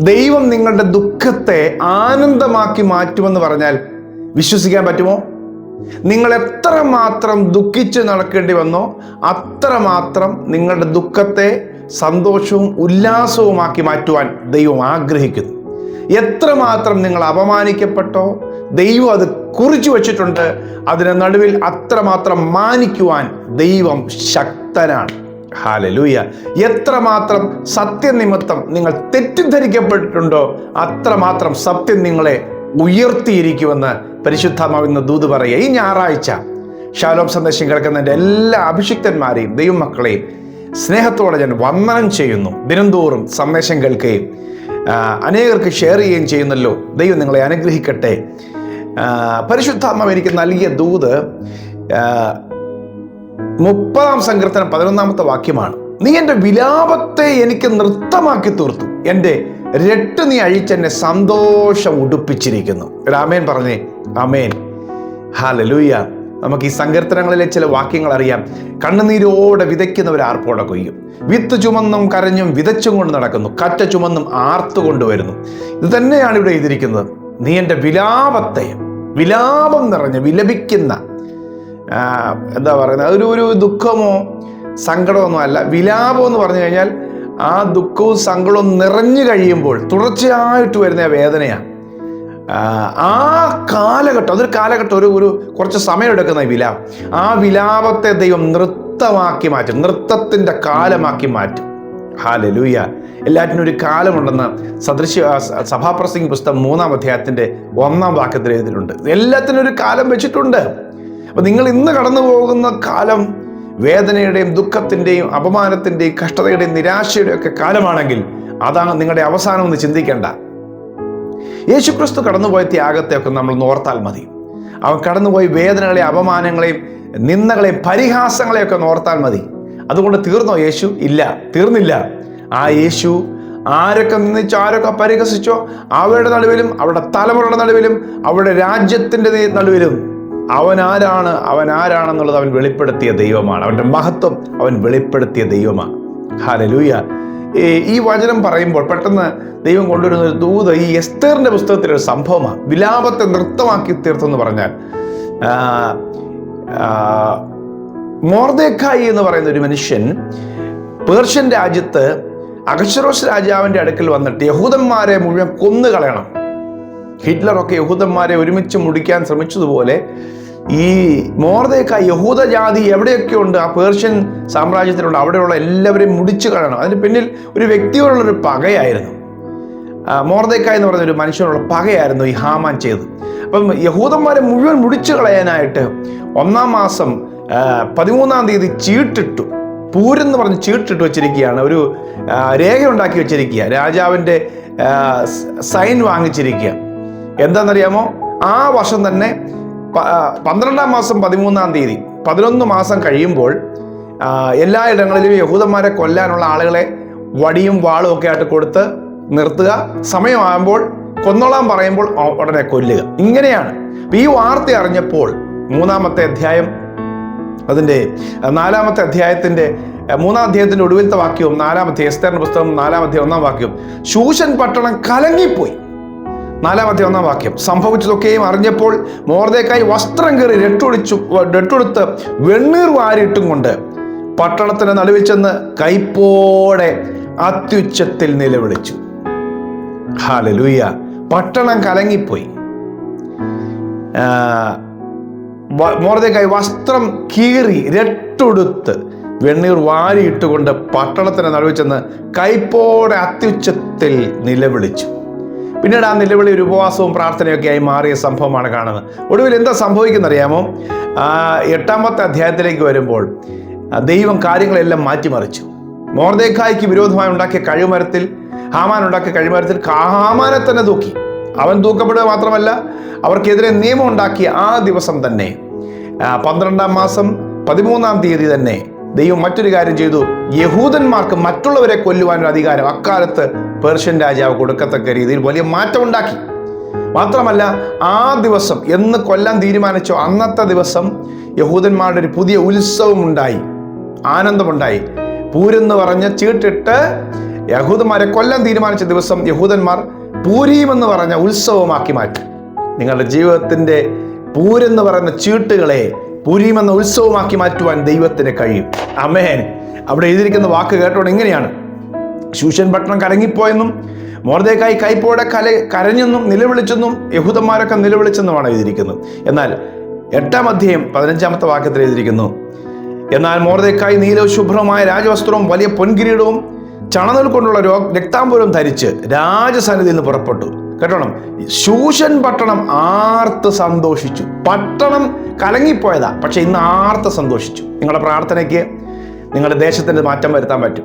ദൈവം നിങ്ങളുടെ ദുഃഖത്തെ ആനന്ദമാക്കി മാറ്റുമെന്ന് പറഞ്ഞാൽ വിശ്വസിക്കാൻ പറ്റുമോ? നിങ്ങൾ എത്ര മാത്രം ദുഃഖിച്ച് നടക്കേണ്ടി വന്നോ അത്രമാത്രം നിങ്ങളുടെ ദുഃഖത്തെ സന്തോഷവും ഉല്ലാസവുമാക്കി മാറ്റുവാൻ ദൈവം ആഗ്രഹിക്കുന്നു. എത്രമാത്രം നിങ്ങൾ അപമാനിക്കപ്പെട്ടോ ദൈവം അത് കുറിച്ചു വച്ചിട്ടുണ്ട് അതിന് നടുവിൽ അത്രമാത്രം മാനിക്കുവാൻ ദൈവം ശക്തനാണ്. ഹാലലൂയ. എത്രമാത്രം സത്യനിമിത്തം നിങ്ങൾ തെറ്റിദ്ധരിക്കപ്പെട്ടിട്ടുണ്ടോ അത്രമാത്രം സത്യം നിങ്ങളെ ഉയർത്തിയിരിക്കുമെന്ന് പരിശുദ്ധമാവുന്ന ദൂത് പറയുക. ഈ ഞായറാഴ്ച ശാലോം സന്ദേശം കേൾക്കുന്നതിന്റെ എല്ലാ അഭിഷിക്തന്മാരെയും ദൈവമക്കളെയും സ്നേഹത്തോടെ ഞാൻ വന്ദനം ചെയ്യുന്നു. ദിനംതോറും സന്ദേശം കേൾക്കുകയും അനേകർക്ക് ഷെയർ ചെയ്യുകയും ചെയ്യുന്നല്ലോ. ദൈവം നിങ്ങളെ അനുഗ്രഹിക്കട്ടെ. പരിശുദ്ധാത്മാവ് എനിക്ക് നൽകിയ ദൂത് മുപ്പതാം സങ്കീർത്തനം പതിനൊന്നാമത്തെ വാക്യമാണ്. നീ എന്റെ വിലാപത്തെ എനിക്ക് നൃത്തമാക്കി തീർത്തു. എന്റെ രട്ട് നീ അഴിച്ചെന്നെ സന്തോഷം ഉടുപ്പിച്ചിരിക്കുന്നു. രാമേൻ പറഞ്ഞേ. അമേൻ ഹാലലൂയ നമുക്ക് ഈ സങ്കീർത്തനങ്ങളിലെ ചില വാക്യങ്ങൾ അറിയാം. കണ്ണുനീരോടെ വിതയ്ക്കുന്നവർ ആർപ്പോടെ കൊയ്യും. വിത്ത് ചുമന്നും കരഞ്ഞും വിതച്ചും കൊണ്ട് നടക്കുന്നു. കറ്റ ചുമന്നും ആർത്തുകൊണ്ട് വരുന്നു. ഇത് തന്നെയാണ് ഇവിടെ എഴുതിയിരിക്കുന്നത്. നീ എന്റെ വിലാപത്തെ വിലാപം നിറഞ്ഞ് വിലപിക്കുന്ന എന്താ പറയുന്നത്? അതൊരു ഒരു ദുഃഖമോ സങ്കടമൊന്നും അല്ല. വിലാപം എന്ന് പറഞ്ഞു കഴിഞ്ഞാൽ ആ ദുഃഖവും സങ്കടവും നിറഞ്ഞു കഴിയുമ്പോൾ തുടർച്ചയായിട്ട് വരുന്ന വേദനയാണ് ആ, കാലഘട്ടം അതൊരു കാലഘട്ടം ഒരു ഒരു കുറച്ച് സമയം എടുക്കുന്ന വിലാപം. ആ വിലാപത്തെ ദൈവം നൃത്തമാക്കി മാറ്റും. നൃത്തത്തിന്റെ കാലമാക്കി മാറ്റും. ഹാലലൂയ. എല്ലാറ്റിനും ഒരു കാലമുണ്ടെന്ന് സദൃശ്യ സഭാപ്രസംഗി പുസ്തകം മൂന്നാം അധ്യായത്തിന്റെ ഒന്നാം വാക്യത്തിൽ എഴുതിയിട്ടുണ്ട്. എല്ലാത്തിനും ഒരു കാലം വെച്ചിട്ടുണ്ട്. അപ്പൊ നിങ്ങൾ ഇന്ന് കടന്നു പോകുന്ന കാലം വേദനയുടെയും ദുഃഖത്തിന്റെയും അപമാനത്തിന്റെയും കഷ്ടതയുടെയും നിരാശയുടെയും ഒക്കെ കാലമാണെങ്കിൽ അതാണ് നിങ്ങളുടെ അവസാനം എന്ന് ചിന്തിക്കേണ്ട. യേശുക്രിസ്തു കടന്നുപോയ ത്യാഗത്തെയൊക്കെ നമ്മൾ നോർത്താൽ മതി. അവൻ കടന്നുപോയി വേദനകളെയും അപമാനങ്ങളെയും നിന്ദകളെയും പരിഹാസങ്ങളെയൊക്കെ നോർത്താൽ മതി. അതുകൊണ്ട് തീർന്നോ യേശു? ഇല്ല. തീർന്നില്ല. ആ യേശു ആരൊക്കെ നിന്നിച്ചോ ആരൊക്കെ പരിഹസിച്ചോ അവരുടെ നടുവിലും അവരുടെ തലമുറയുടെ നടുവിലും അവരുടെ രാജ്യത്തിന്റെ നടുവിലും അവൻ ആരാണ് അവൻ ആരാണെന്നുള്ളത് അവൻ വെളിപ്പെടുത്തിയ ദൈവമാണ്. അവന്റെ മഹത്വം അവൻ വെളിപ്പെടുത്തിയ ദൈവമാണ്. ഹാലലൂയ ഈ വചനം പറയുമ്പോൾ പെട്ടെന്ന് ദൈവം കൊണ്ടുവരുന്ന ഒരു ദൂത് ഈ എസ്തേറിന്റെ പുസ്തകത്തിലെ ഒരു സംഭവമാണ്. വിലാപത്തെ നൃത്തമാക്കി തീർത്തെന്ന് പറഞ്ഞാൽ മോർദേക്കായി എന്ന് പറയുന്ന ഒരു മനുഷ്യൻ പേർഷ്യൻ രാജ്യത്ത് അഗശ്വരോസ് രാജാവിന്റെ അടുക്കൽ വന്നിട്ട് യഹൂദന്മാരെ മുഴുവൻ കൊന്നു കളയണം ഹിറ്റ്ലറൊക്കെ യഹൂദന്മാരെ ഒരുമിച്ച് മുടിക്കാൻ ശ്രമിച്ചതുപോലെ ഈ മോർദേക്ക യഹൂദജാതി എവിടെയൊക്കെ ഉണ്ട് ആ പേർഷ്യൻ സാമ്രാജ്യത്തിലുണ്ട്. അവിടെയുള്ള എല്ലാവരെയും മുടിച്ചു കളയണം. അതിന് പിന്നിൽ ഒരു വ്യക്തിയോടുള്ളൊരു പകയായിരുന്നു. മോർദേക്ക എന്ന് പറയുന്ന ഒരു മനുഷ്യനുള്ള പകയായിരുന്നു ഈ ഹാമാൻ ചെയ്തത്. അപ്പം യഹൂദന്മാരെ മുഴുവൻ മുടിച്ചു കളയാനായിട്ട് ഒന്നാം മാസം പതിമൂന്നാം തീയതി ചീട്ടിട്ടു. പൂരെന്ന് പറഞ്ഞ് ചീട്ടിട്ട് വെച്ചിരിക്കുകയാണ്. ഒരു രേഖ ഉണ്ടാക്കി വെച്ചിരിക്കുക രാജാവിന്റെ സൈൻ വാങ്ങിച്ചിരിക്കുക എന്താണെന്നറിയാമോ? ആ വർഷം തന്നെ പന്ത്രണ്ടാം മാസം പതിമൂന്നാം തീയതി പതിനൊന്ന് മാസം കഴിയുമ്പോൾ എല്ലായിടങ്ങളിലും യഹൂദന്മാരെ കൊല്ലാനുള്ള ആളുകളെ വടിയും വാളും ഒക്കെ ആയിട്ട് കൊടുത്ത് നിർത്തുക. സമയമാകുമ്പോൾ കൊന്നോളാൻ പറയുമ്പോൾ ഉടനെ കൊല്ലുക. ഇങ്ങനെയാണ്. ഈ വാർത്ത അറിഞ്ഞപ്പോൾ മൂന്നാമത്തെ അധ്യായം അതിന്റെ നാലാമത്തെ അധ്യായത്തിന്റെ മൂന്നാം അധ്യായത്തിന്റെ ഒടുവിലത്തെ വാക്യവും നാലാമത്തെ എസ്തേറിന്റെ പുസ്തകം നാലാമത്തെ ഒന്നാം വാക്യവും ശൂഷൻ പട്ടണം കലങ്ങിപ്പോയി. നാലാമത്തെ ഒന്നാം വാക്യം. സംഭവിച്ചതൊക്കെയും അറിഞ്ഞപ്പോൾ മോർദേക്കായി വസ്ത്രം കയറി രട്ടൊടിച്ചു രട്ടൊടുത്ത് വെണ്ണീർ വാരിയിട്ടും കൊണ്ട് പട്ടണത്തിന് നടുവിൽ ചെന്ന് കൈപ്പോടെ അത്യുച്ചത്തിൽ നിലവിളിച്ചു. ഹാലലൂയ. പട്ടണം കലങ്ങിപ്പോയി. മോർദേക്കായി വസ്ത്രം കീറി രട്ടൊടുത്ത് വെണ്ണീർ വാരിയിട്ടുകൊണ്ട് പട്ടണത്തിന് നടുവിൽ ചെന്ന് കൈപ്പോടെ അത്യുച്ചത്തിൽ നിലവിളിച്ചു. പിന്നീട് ആ നിലവിളി ഒരു ഉപവാസവും പ്രാർത്ഥനയൊക്കെ ആയി മാറിയ സംഭവമാണ് കാണുന്നത്. ഒടുവിൽ എന്താ സംഭവിക്കുന്നറിയാമോ? എട്ടാമത്തെ അധ്യായത്തിലേക്ക് വരുമ്പോൾ ദൈവം കാര്യങ്ങളെല്ലാം മാറ്റിമറിച്ചു. മോർദേഖായ്ക്ക് വിരോധമായി ഉണ്ടാക്കിയ കഴിമരത്തിൽ ഹാമാൻ ഉണ്ടാക്കിയ കഴിമരത്തിൽ ഹാമാനെ തന്നെ തൂക്കി. അവൻ തൂക്കപ്പെടുക മാത്രമല്ല അവർക്കെതിരെ നിയമം ഉണ്ടാക്കിയ ആ ദിവസം തന്നെ പന്ത്രണ്ടാം മാസം പതിമൂന്നാം തീയതി തന്നെ ദൈവം മറ്റൊരു കാര്യം ചെയ്തു. യഹൂദന്മാർക്ക് മറ്റുള്ളവരെ കൊല്ലുവാനൊരു അധികാരം അക്കാലത്ത് പേർഷ്യൻ രാജാവ് കൊടുക്കത്തക്ക രീതിയിൽ വലിയ മാറ്റം ഉണ്ടാക്കി. മാത്രമല്ല ആ ദിവസം എന്ന് കൊല്ലാൻ തീരുമാനിച്ചോ അന്നത്തെ ദിവസം യഹൂദന്മാരുടെ ഒരു പുതിയ ഉത്സവം ഉണ്ടായി. ആനന്ദമുണ്ടായി. പൂരെന്ന് പറഞ്ഞ് ചീട്ടിട്ട് യഹൂദന്മാരെ കൊല്ലാൻ തീരുമാനിച്ച ദിവസം യഹൂദന്മാർ പൂരീം എന്ന് പറഞ്ഞ ഉത്സവമാക്കി മാറ്റി. നിങ്ങളുടെ ജീവിതത്തിന്റെ പൂരെന്ന് പറയുന്ന ചീട്ടുകളെ പൂരീം എന്ന ഉത്സവമാക്കി മാറ്റുവാൻ ദൈവത്തിന് കഴിയും. അമേൻ അവിടെ എഴുതിയിരിക്കുന്ന വാക്ക് കേട്ടോണ്ട് എങ്ങനെയാണ്? ശൂഷൻ പട്ടണം കലങ്ങിപ്പോയെന്നും മോർദേക്കായി കൈപ്പോടെ കല കരഞ്ഞെന്നും നിലവിളിച്ചെന്നും യഹൂദന്മാരൊക്കെ നിലവിളിച്ചെന്നുമാണ് എഴുതിയിരിക്കുന്നത്. എന്നാൽ എട്ടാം അധ്യായം പതിനഞ്ചാമത്തെ വാക്യത്തിൽ എഴുതിയിരിക്കുന്നു എന്നാൽ മോർദേക്കായി നീലവും ശുഭ്രമായ രാജവസ്ത്രവും വലിയ പൊൻകിരീടവും ചണനൽ കൊണ്ടുള്ള രോ രക്താംബൂലം ധരിച്ച് രാജസന്നിധിയിൽ നിന്ന് പുറപ്പെട്ടു. കേട്ടോണം. ശൂഷൻ പട്ടണം ആർത്ത് സന്തോഷിച്ചു. പട്ടണം കലങ്ങിപ്പോയതാ. പക്ഷെ ഇന്ന് ആർത്ത് സന്തോഷിച്ചു. നിങ്ങളുടെ പ്രാർത്ഥനയ്ക്ക് നിങ്ങളുടെ ദേശത്തിന് മാറ്റം വരുത്താൻ പറ്റും.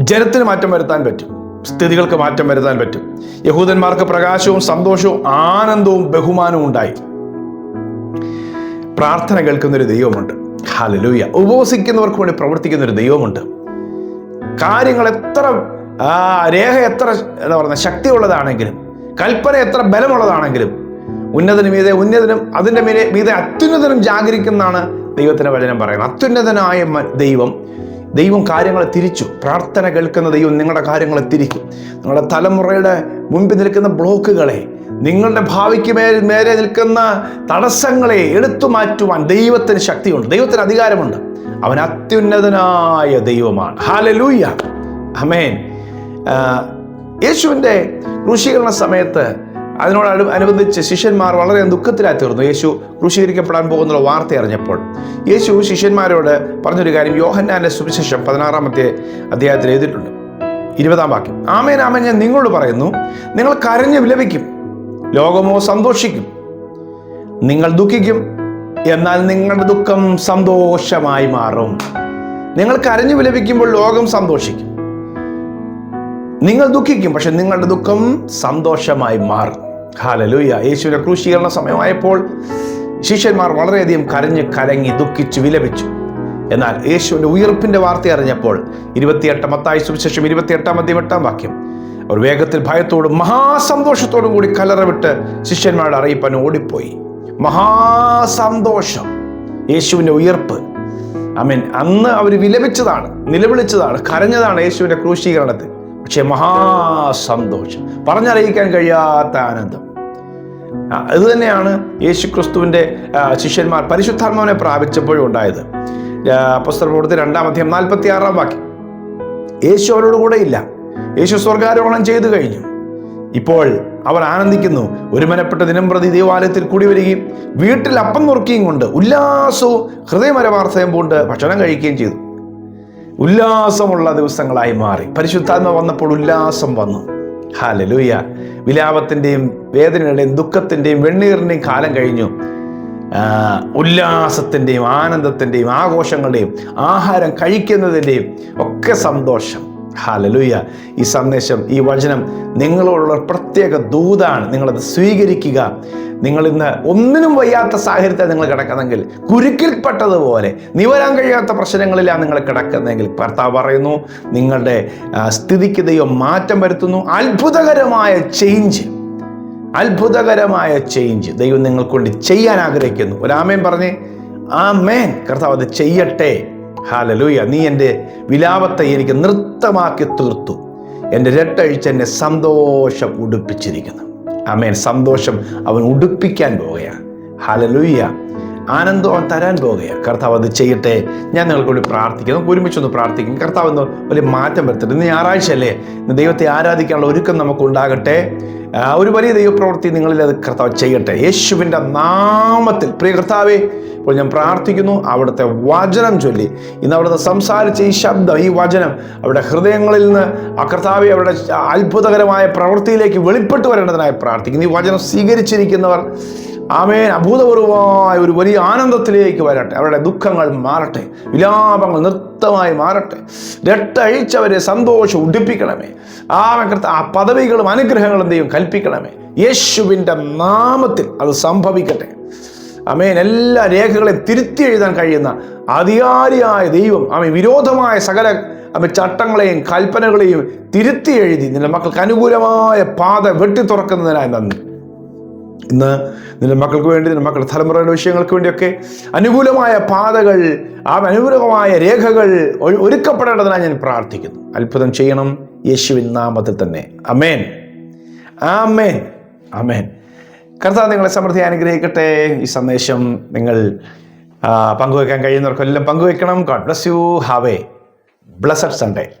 ജനത്തിന് മാറ്റം വരുത്താൻ പറ്റും. സ്ഥിതികൾക്ക് മാറ്റം വരുത്താൻ പറ്റും. യഹൂദന്മാർക്ക് പ്രകാശവും സന്തോഷവും ആനന്ദവും ബഹുമാനവും ഉണ്ടായി. പ്രാർത്ഥന കേൾക്കുന്നൊരു ദൈവമുണ്ട്. ഹലലൂയ ഉപവസിക്കുന്നവർക്ക് വേണ്ടി പ്രവർത്തിക്കുന്ന ഒരു ദൈവമുണ്ട്. കാര്യങ്ങൾ എത്ര രേഖ എത്ര എന്താ പറയുക ശക്തിയുള്ളതാണെങ്കിലും കൽപ്പന എത്ര ബലമുള്ളതാണെങ്കിലും ഉന്നതനും മീതെ ഉന്നതനും അതിന്റെ മീതെ മീതെ അത്യുന്നതനും ജാഗരിക്കുന്നതാണ് ദൈവത്തിന്റെ വചനം പറയുന്നത്. അത്യുന്നതനായ ദൈവം ദൈവം കാര്യങ്ങളെ തിരിച്ചു. പ്രാർത്ഥന കേൾക്കുന്ന ദൈവം നിങ്ങളുടെ കാര്യങ്ങളെ തിരിക്കും. നിങ്ങളുടെ തലമുറയുടെ മുമ്പിൽ നിൽക്കുന്ന ബ്ലോക്കുകളെ നിങ്ങളുടെ ഭാവിക്ക് മേൽ മേലെ നിൽക്കുന്ന തടസ്സങ്ങളെ എടുത്തു മാറ്റുവാൻ ദൈവത്തിന് ശക്തിയുണ്ട്. ദൈവത്തിന് അധികാരമുണ്ട്. അവൻ അത്യുന്നതനായ ദൈവമാണ്. ഹാലലൂയ അമേൻ യേശുവിന്റെ ക്രൂശീകരണ സമയത്ത് അതിനോട് അനു അനുബന്ധിച്ച് ശിഷ്യന്മാർ വളരെ ദുഃഖത്തിലായി തീർന്നു. യേശു ക്രൂശീകരിക്കപ്പെടാൻ പോകുന്ന വാർത്ത അറിഞ്ഞപ്പോൾ യേശു ശിഷ്യന്മാരോട് പറഞ്ഞൊരു കാര്യം യോഹന്നാന്റെ സുവിശേഷം പതിനാറാമത്തെ അദ്ദേഹത്തിൽ എഴുതിയിട്ടുണ്ട്. ഇരുപതാം വാക്യം. ആമേൻ ഞാൻ നിങ്ങളോട് പറയുന്നു നിങ്ങൾ കരഞ്ഞ് വിലപിക്കും ലോകമോ സന്തോഷിക്കും നിങ്ങൾ ദുഃഖിക്കും എന്നാൽ നിങ്ങളുടെ ദുഃഖം സന്തോഷമായി മാറും. നിങ്ങൾ കരഞ്ഞു വിലപിക്കുമ്പോൾ ലോകം സന്തോഷിക്കും നിങ്ങൾ ദുഃഖിക്കും പക്ഷെ നിങ്ങളുടെ ദുഃഖം സന്തോഷമായി മാറും. ഹാലലൂയ. യേശുവിന്റെ ക്രൂശീകരണ സമയമായപ്പോൾ ശിഷ്യന്മാർ വളരെയധികം കരഞ്ഞ് കരങ്ങി ദുഃഖിച്ചു വിലപിച്ചു. എന്നാൽ യേശുവിന്റെ ഉയർപ്പിന്റെ വാർത്ത അറിഞ്ഞപ്പോൾ ഇരുപത്തിയെട്ട് മത്തായി സുവിശേഷം ഇരുപത്തിയെട്ടാം അധ്യയം എട്ടാം വാക്യം. അവർ വേഗത്തിൽ ഭയത്തോടും മഹാസന്തോഷത്തോടും കൂടി കലറ വിട്ട് ശിഷ്യന്മാരുടെ അറിയിപ്പാൻ ഓടിപ്പോയി. മഹാസന്തോഷം. യേശുവിന്റെ ഉയർപ്പ്. അമീൻ അന്ന് അവർ വിലപിച്ചതാണ് നിലവിളിച്ചതാണ് കരഞ്ഞതാണ് യേശുവിന്റെ ക്രൂശീകരണത്തിൽ പക്ഷേ മഹാസന്തോഷം. പറഞ്ഞറിയിക്കാൻ കഴിയാത്ത ആനന്ദം. യേശുക്രിസ്തുവിന്റെ തന്നെയാണ് യേശു ക്രിസ്തുവിന്റെ ശിഷ്യന്മാർ പരിശുദ്ധാത്മാവിനെ പ്രാപിച്ചപ്പോഴും ഉണ്ടായത്. പുസ്തക പ്രവൃത്തി രണ്ടാം അധ്യയം നാൽപ്പത്തി ആറാം വാക്യം. യേശു അവരോട് കൂടെ ഇല്ല. യേശു സ്വർഗാരോഹണം ചെയ്തു കഴിഞ്ഞു. ഇപ്പോൾ അവർ ആനന്ദിക്കുന്നു. ഒരുമനപ്പെട്ട ദിനം പ്രതി ദേവാലയത്തിൽ കൂടി വരികയും വീട്ടിൽ അപ്പം നുറുക്കുകയും കൊണ്ട് ഉല്ലാസവും ഹൃദയമരവാർത്തയും കൊണ്ട് ഭക്ഷണം കഴിക്കുകയും ചെയ്തു. ഉല്ലാസമുള്ള ദിവസങ്ങളായി മാറി. പരിശുദ്ധാത്മ വന്നപ്പോൾ ഉല്ലാസം വന്നു. ഹാലലൂയ. വിലാപത്തിന്റെയും വേദനയുടെയും ദുഃഖത്തിന്റെയും വെണ്ണീറിന്റെയും കാലം കഴിഞ്ഞു. ഉല്ലാസത്തിന്റെയും ആനന്ദത്തിന്റെയും ആഘോഷങ്ങളുടെയും ആഹാരം കഴിക്കുന്നതിന്റെയും ഒക്കെ സന്തോഷം. ഹാലലൂയ. ഈ സന്ദേശം ഈ വചനം നിങ്ങളോടുള്ള പ്രത്യേക ദൂതാണ്. നിങ്ങളത് സ്വീകരിക്കുക. നിങ്ങൾ ഇന്ന് ഒന്നിനും വയ്യാത്ത സാഹചര്യത്തിൽ നിങ്ങൾ കിടക്കുന്നെങ്കിൽ കുരുക്കിൽപ്പെട്ടതുപോലെ നിവരാൻ കഴിയാത്ത പ്രശ്നങ്ങളിലാണ് നിങ്ങൾ കിടക്കുന്നതെങ്കിൽ ഭർത്താവ് പറയുന്നു നിങ്ങളുടെ സ്ഥിതിക്ക് ദൈവം മാറ്റം വരുത്തുന്നു. അത്ഭുതകരമായ ചേഞ്ച് അത്ഭുതകരമായ ചേഞ്ച് ദൈവം നിങ്ങൾക്കൊണ്ട് ചെയ്യാൻ ആഗ്രഹിക്കുന്നു. ഒരാമേൻ പറഞ്ഞേ. ആ മേൻ കർത്താവ് അത് ചെയ്യട്ടെ. ഹാലലൂയ നീ എന്റെ വിലാപത്തെ എനിക്ക് നൃത്തമാക്കി തീർത്തു. എന്റെ രട്ടഴിച്ച് എന്നെ സന്തോഷം ഉടുപ്പിച്ചിരിക്കുന്നു. അമേൻ സന്തോഷം അവൻ ഉടുപ്പിക്കാൻ പോവുകയാണ്. ഹാലലൂയ ആനന്ദം അവൻ തരാൻ പോവുകയാണ്. കർത്താവ് അത് ചെയ്യട്ടെ. ഞാൻ നിങ്ങൾക്ക് വേണ്ടി പ്രാർത്ഥിക്കുന്നു. നമുക്ക് ഒരുമിച്ചൊന്ന് പ്രാർത്ഥിക്കും. കർത്താവ് ഒന്ന് വലിയ മാറ്റം വരുത്തട്ടെ. ഇന്ന് ഞായറാഴ്ച അല്ലേ ഇന്ന് ദൈവത്തെ ആരാധിക്കാനുള്ള ഒരുക്കം നമുക്ക് ഉണ്ടാകട്ടെ ഒരു വലിയ ദൈവപ്രവൃത്തി നിങ്ങളിൽ അത് കർത്താവ് ചെയ്യട്ടെ. യേശുവിന്റെ നാമത്തിൽ. പ്രിയ കർത്താവെ ഇപ്പോൾ ഞാൻ പ്രാർത്ഥിക്കുന്നു അവിടുത്തെ വചനം ചൊല്ലി. ഇന്ന് അവിടുത്തെ സംസാരിച്ച ഈ ശബ്ദം ഈ വചനം അവരുടെ ഹൃദയങ്ങളിൽ നിന്ന് ആ കർത്താവെ അവരുടെ അത്ഭുതകരമായ പ്രവൃത്തിയിലേക്ക് വെളിപ്പെട്ടു വരേണ്ടതിനായി പ്രാർത്ഥിക്കുന്നു. ഈ വചനം സ്വീകരിച്ചിരിക്കുന്നവർ ആമേൻ. അഭൂതപൂർവമായ ഒരു വലിയ ആനന്ദത്തിലേക്ക് വരട്ടെ. അവരുടെ ദുഃഖങ്ങൾ മാറട്ടെ. വിലാപങ്ങൾ നൃത്തമായി മാറട്ടെ. രട്ടഴിച്ചവരെ സന്തോഷം ഉടിപ്പിക്കണമേ. ആമേൻ. കർത്ത ആ പദവികളും അനുഗ്രഹങ്ങളും ദൈവം കൽപ്പിക്കണമേ. യേശുവിന്റെ നാമത്തിൽ അത് സംഭവിക്കട്ടെ. അമേൻ എല്ലാ രേഖകളെയും തിരുത്തി എഴുതാൻ കഴിയുന്ന അധികാരിയായ ദൈവം അമേ വിരോധമായ സകല അമ്മ ചട്ടങ്ങളെയും കൽപ്പനകളെയും തിരുത്തി എഴുതി നിന്റെ മക്കൾക്ക് അനുകൂലമായ പാത വെട്ടി തുറക്കുന്നതിനായി നന്ദി. ഇന്ന് നിന്റെ മക്കൾക്ക് വേണ്ടി നിന്റെ മക്കളുടെ തലമുറയുടെ വിഷയങ്ങൾക്ക് വേണ്ടിയൊക്കെ അനുകൂലമായ പാതകൾ ആ അനുകൂലമായ രേഖകൾ ഒരുക്കപ്പെടേണ്ടതിനാണ് ഞാൻ പ്രാർത്ഥിക്കുന്നു. അത്ഭുതം ചെയ്യണം യേശുവിൻ നാമത്തിൽ തന്നെ. അമേൻ ആമേൻ. അമേൻ കർത്താവ് നിങ്ങളെ സമൃദ്ധി അനുഗ്രഹിക്കട്ടെ. ഈ സന്ദേശം നിങ്ങൾ പങ്കുവെക്കാൻ കഴിയുന്നവർക്കെല്ലാം പങ്കുവെക്കണം. God bless you have a blessed Sunday